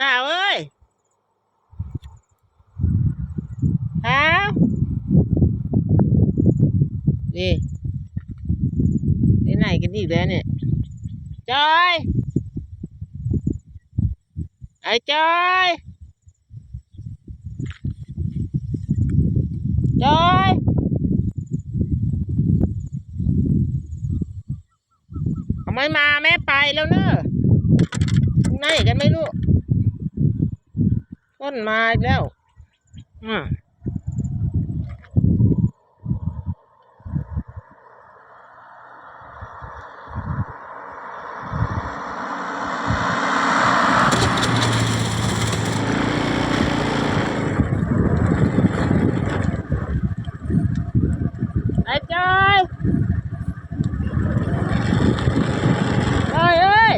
ข่าวเอ้ยข่าวนี่ไปไหนกันอีกแล้วเนี่ยจอยไอ้จอยจอยทำไมมาแม่ไปแล้วเนอะไหนกันไม่รู้ ต้นมาแล้วอืม ไอ้จอยเอ้ยเอ้ย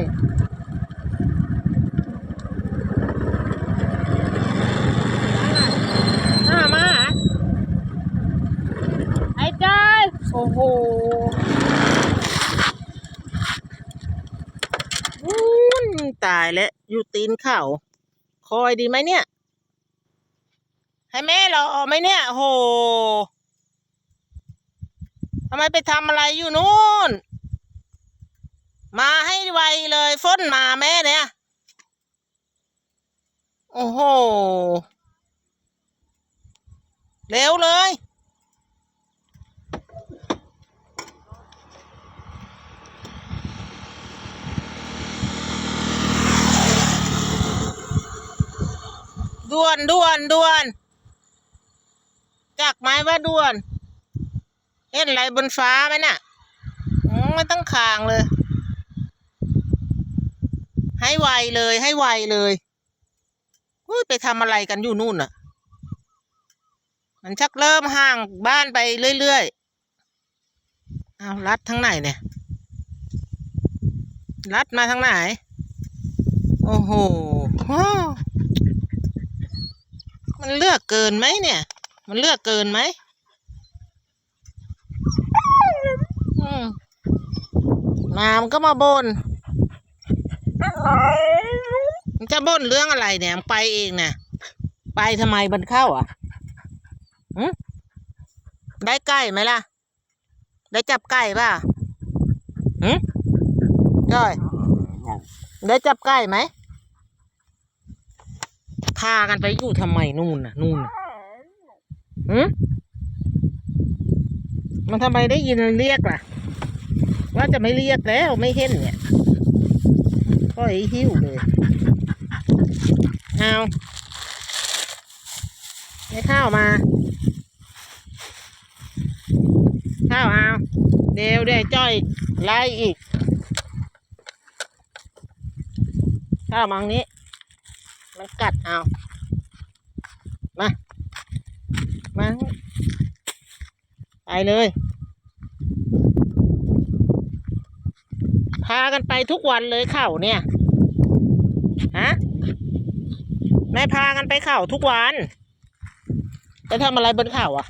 หน้ามาหาไอ้จอย โหอู้นตายแล้วอยู่ตีนเขาคอยดีไหมเนี่ย ให้แม่รอไหมเนี่ยโอ้โหทำไมไปทำอะไรอยู่นู่น มาให้ไวเลยฝนมาแม่เนี่ย โอ้โห เร็วเลย ด่วนด่วนด่วนจักไหมว่าด่วนเห็นอะไรบนฟ้าไหมน่ะมไม่ต้องคางเลย ให้ไวเลยให้ไวเลยอุ้ยไปทำอะไรกันอยู่นู่นน่ะ มันชักเริ่มห่างบ้านไปเรื่อยๆเอาลัดทั้งไหนเนี่ยลัดมาทางไหน โอ้โหอ้อ มันเลือกเกินไหมเนี่ย มันเลือกเกินไหมอืมามันก็มาบน่นมันจะบ่นเรื่องอะไรเนี่ยมันไปเองนะไปทำไมบันเข้าอะได้ไก่ไหมล่ะ ได้จับไก่ป่ะหึจ้อยได้จับไก่ไหม พากันไปอยู่ทำไมนู่นน่ะ นู่นน่ะหึมันทำไมได้ยินเรียกล่ะ ว่าจะไม่เรียกแล้วไม่เห็นเนี่ยก็ไอ้หิ้วเลยเอาไม่ข้าวมา ข้าวเอาเดี๋ยวเดี๋ยวจ้อยไล่อีก ข้าวมังนี้ มันกัดเอา มา มา ไปเลย พากันไปทุกวันเลยเข่าเนี่ย ฮะแม่พากันไปเข่าทุกวัน จะทำอะไรบนเข่าอะ